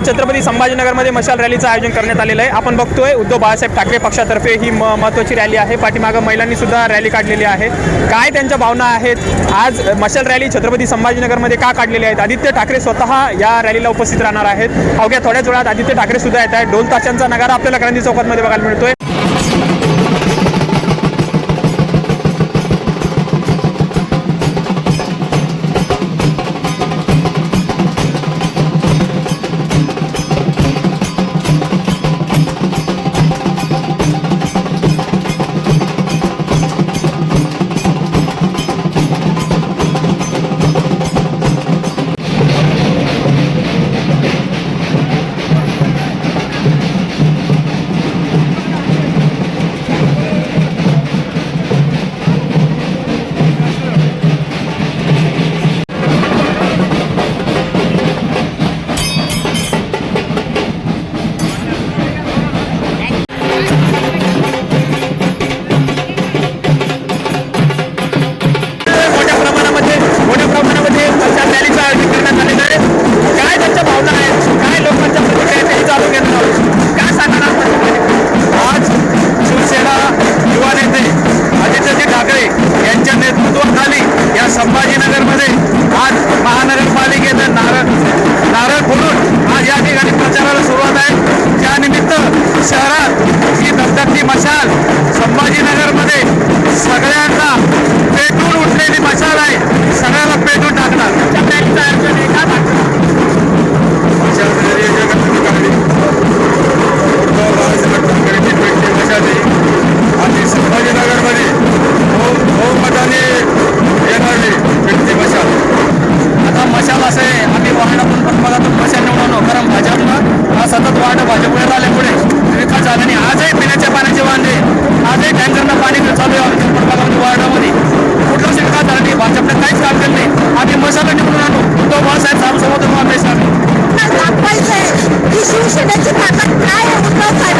आज छत्रपती संभाजीनगरमध्ये मशाल रॅलीचं आयोजन करण्यात आलेलं आहे. आपण बघतोय उद्धव बाळासाहेब ठाकरे पक्षातर्फे ही म महत्त्वाची रॅली आहे. पाठीमागं महिलांनी सुद्धा रॅली काढलेली आहे. काय त्यांच्या भावना आहेत? आज मशाल रॅली छत्रपती संभाजीनगरमध्ये का काढलेली आहेत? आदित्य ठाकरे स्वतः या रॅलीला उपस्थित राहणार आहेत. अवघ्या थोड्याच वेळात आदित्य ठाकरे सुद्धा येत आहेत. ढोल ताशांचा नगारा आपल्याला क्रांती चौकातमध्ये बघायला मिळतोय. की शिवसेनेची ताकद काय आहे उद्धव साहेबांची ताकद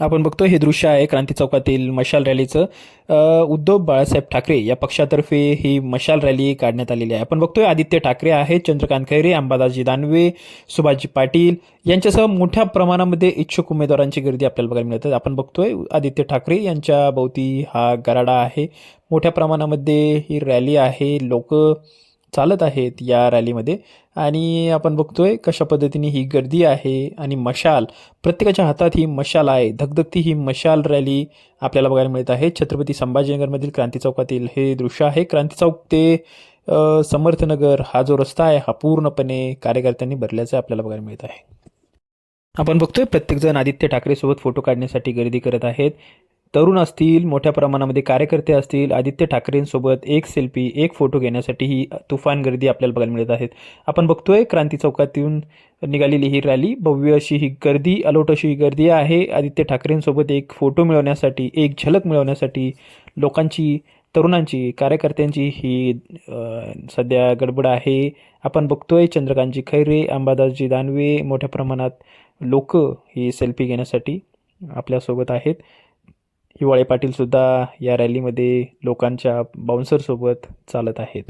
आपण बघतो हे दृश्य आहे क्रांती चौकातील मशाल रॅलीचं. उद्धव बाळासाहेब ठाकरे या पक्षातर्फे ही मशाल रॅली काढण्यात आलेली आहे. आपण बघतोय आदित्य ठाकरे आहेत चंद्रकांत खैरे अंबादासजी दानवे सुभाषजी पाटील यांच्यासह मोठ्या प्रमाणामध्ये इच्छुक उमेदवारांची गर्दी आपल्याला बघायला मिळते. आपण बघतोय आदित्य ठाकरे यांच्या भोवती हा गराडा आहे. मोठ्या प्रमाणामध्ये ही रॅली आहे. लोक चालत आहेत या रॅलीमध्ये. आणि आपण बघतोय कशा पद्धतीने ही गर्दी आहे आणि मशाल प्रत्येकाच्या हातात ही मशाल आहे. धगधगती ही मशाल रॅली आपल्याला बघायला मिळत आहे. छत्रपती संभाजीनगरमधील क्रांती चौकातील हे दृश्य आहे. क्रांती चौक ते समर्थनगर हा जो रस्ता आहे हा पूर्णपणे कार्यकर्त्यांनी भरल्याचं आपल्याला बघायला मिळत आहे. आपण बघतोय प्रत्येकजण आदित्य ठाकरेसोबत फोटो काढण्यासाठी गर्दी करत आहेत. तरुण असतील मोठ्या प्रमाणामध्ये कार्यकर्ते असतील आदित्य ठाकरेंसोबत एक सेल्फी एक फोटो घेण्यासाठी ही तुफान गर्दी आपल्याला बघायला मिळत आहेत. आपण बघतोय क्रांती चौकातून निघालेली ही रॅली भव्य अशी ही गर्दी अलोट अशी ही गर्दी आहे. आदित्य ठाकरेंसोबत एक फोटो मिळवण्यासाठी एक झलक मिळवण्यासाठी लोकांची तरुणांची कार्यकर्त्यांची ही सध्या गडबड आहे. आपण बघतोय चंद्रकांतजी खैरे अंबादासजी दानवे मोठ्या प्रमाणात लोक ही सेल्फी घेण्यासाठी आपल्यासोबत आहेत. हिवाळे पाटीलसुद्धा या रॅलीमध्ये लोकांच्या बाउन्सरसोबत चालत आहेत.